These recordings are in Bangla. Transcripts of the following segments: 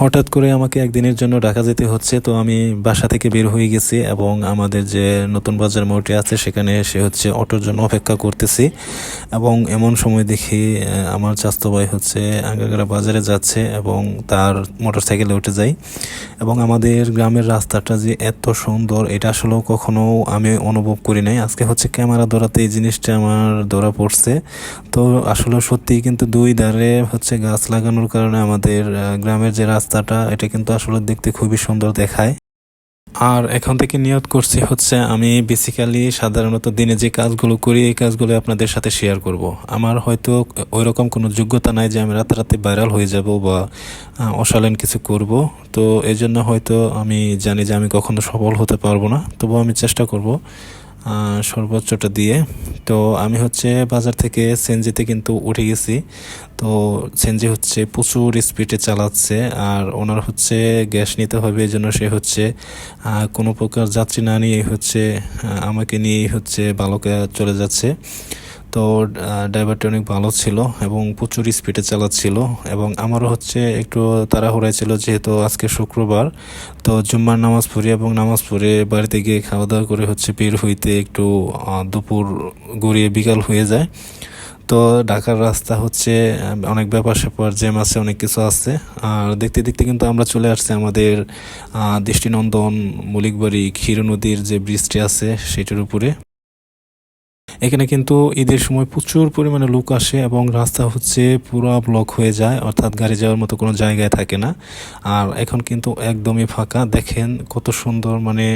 হঠাৎ করে আমাকে একদিনের জন্য ঢাকা যেতে হচ্ছে, তো আমি বাসা থেকে বের হয়ে গেছি এবং আমাদের যে নতুন বাজার মোড়টি আছে সেখানে এসে হচ্ছে অটোর জন্য অপেক্ষা করতেছি এবং এমন সময় দেখি আমার চাস্তো ভাই হচ্ছে আগাগড়া বাজারে যাচ্ছে এবং তার মোটর সাইকেলে উঠে যাই এবং আমাদের গ্রামের রাস্তাটা যে এত সুন্দর, এটা আসলেও কখনো আমি অনুভব করি নাই। আজকে হচ্ছে ক্যামেরা ধরাতে এই জিনিসটা আমার ধরা পড়ছে। তো আসলে সত্যি কিন্তু দুই ধারে হচ্ছে গাছ লাগানোর কারণে আমাদের গ্রামের যে রাস্তাটা, এটা কিন্তু আসলে দেখতে খুবই সুন্দর দেখায়। আর এখন থেকে নিয়ত করছি হচ্ছে আমি বেসিক্যালি সাধারণত দিনে যে কাজগুলো করি, এই কাজগুলো আপনাদের সাথে শেয়ার করব। আমার হয়তো ওইরকম কোনো যোগ্যতা নাই যে আমি রাতারাতি ভাইরাল হয়ে যাব বা অশালীন কিছু করব। তো এই জন্য হয়তো আমি জানি যে আমি কখনো সফল হতে পারব না। তবু আমি চেষ্টা করব সর্বোচ্চটা দিয়ে। তো আমি হচ্ছে বাজার থেকে সেনজিতে কিন্তু উঠে গেছি। তো সেনজি হচ্ছে প্রচুর স্পিডে চালাচ্ছে আর ওনার হচ্ছে গ্যাস নিতে হবে এই জন্য সে হচ্ছে কোনো প্রকার যাত্রী না নিয়ে হচ্ছে আমাকে নিয়েই হচ্ছে বালকে চলে যাচ্ছে। তো ড্রাইভারটি অনেক ভালো ছিল এবং প্রচুর স্পিডে চালাচ্ছিল এবং আমারও হচ্ছে একটু তাড়াহুড়াই ছিল যেহেতু আজকে শুক্রবার। তো জুম্মার নামাজ পড়ি এবং নামাজ পড়ে বাড়িতে গিয়ে খাওয়া দাওয়া করে হচ্ছে বের হইতে একটু দুপুর গড়িয়ে বিকাল হয়ে যায়। তো ঢাকার রাস্তা হচ্ছে অনেক ব্যাপার স্যাপার, জ্যাম আছে, অনেক কিছু আছে। আর দেখতে দেখতে কিন্তু আমরা চলে আসছি আমাদের দৃষ্টিনন্দন, মলিকবাড়ি ক্ষীর নদীর যে ব্রিজটি আছে, সেটার উপরে। এখানে কিন্তু ঈদের সময় প্রচুর পরিমাণে লোক আসে এবং রাস্তা হচ্ছে পুরো ব্লক হয়ে যায়, অর্থাৎ গাড়ি যাওয়ার মতো কোনো জায়গায় থাকে না। আর এখন কিন্তু একদমই ফাঁকা। দেখেন কত সুন্দর মানে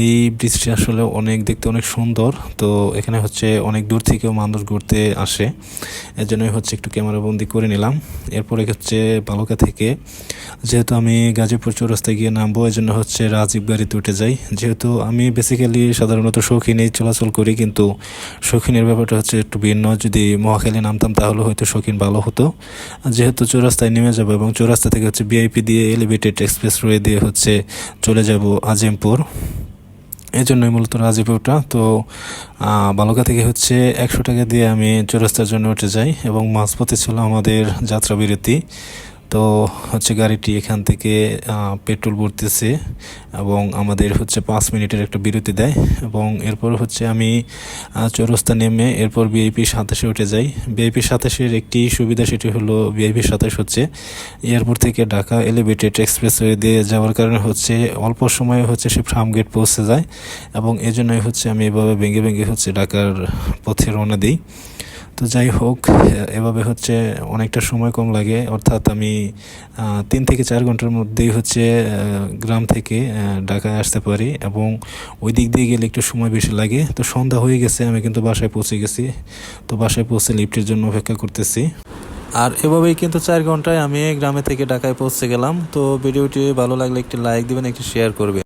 এই ব্রিজটি আসলে অনেক, দেখতে অনেক সুন্দর। তো এখানে হচ্ছে অনেক দূর থেকেও মানুষ ঘুরতে আসে। এর জন্যই হচ্ছে একটু ক্যামেরা বন্দি করে নিলাম। এরপরে হচ্ছে বালুকা থেকে, যেহেতু আমি গাজীপুর চৌরাস্তায় গিয়ে নামবো এই জন্য হচ্ছে রাজীব গাড়িতে উঠে যাই। যেহেতু আমি বেসিক্যালি সাধারণত শৌখিনেই চলাচল করি, কিন্তু শৌখিনের ব্যাপারটা হচ্ছে একটু ভিন্ন। যদি মহাখালী নামতাম তাহলে হয়তো শৌখিন ভালো হতো। যেহেতু চৌরাস্তায় নেমে যাব এবং চৌরাস্তা থেকে হচ্ছে বিআইপি দিয়ে এলিভেটেড এক্সপ্রেস ওয়ে দিয়ে হচ্ছে চলে যাব আজিমপুর। এই জন্যই মূলত রাজীপুরটা তো বালুকা থেকে হচ্ছে একশো টাকা দিয়ে আমি চৌরাস্তার জন্য উঠে যাই এবং মাঝপথে ছিল আমাদের যাত্রা বিরতি তো হচ্ছে গাড়িটি এখান থেকে পেট্রোল ভরতেছে এবং আমাদের হচ্ছে পাঁচ মিনিটের একটা বিরতি দেয় এবং এরপর হচ্ছে আমি চৌরাস্তা নেমে এরপর বিআইপি সাতাশে উঠে যাই। বিআইপি সাতাশের একটি সুবিধা সেটি হলো বিআইপি সাতাশ হচ্ছে এয়ারপোর্ট থেকে ঢাকা এলিভেটেড এক্সপ্রেসওয়ে দিয়ে যাওয়ার কারণে হচ্ছে অল্প সময়ে হচ্ছে সে ফার্ম গেট পৌঁছে যায় এবং এই জন্যই হচ্ছে আমি এভাবে ভেঙে ভেঙে হচ্ছে ঢাকার পথে রওনা দিই। তো যাই হোক, এভাবে হচ্ছে অনেকটা সময় কম লাগে। অর্থাৎ আমি তিন থেকে চার ঘণ্টার মধ্যেই হচ্ছে গ্রাম থেকে ঢাকায় আসতে পারি এবং ওই দিক দিয়ে গেলে একটু সময় বেশি লাগে। তো সন্ধ্যা হয়ে গেছে, আমি কিন্তু বাসায় পৌঁছে গেছি। তো বাসায় পৌঁছে লিফটের জন্য অপেক্ষা করতেছি। আর এভাবেই কিন্তু চার ঘন্টায় আমি গ্রামে থেকে ঢাকায় পৌঁছে গেলাম। তো ভিডিওটি ভালো লাগলে একটি লাইক দিবেন, একটি শেয়ার করবেন।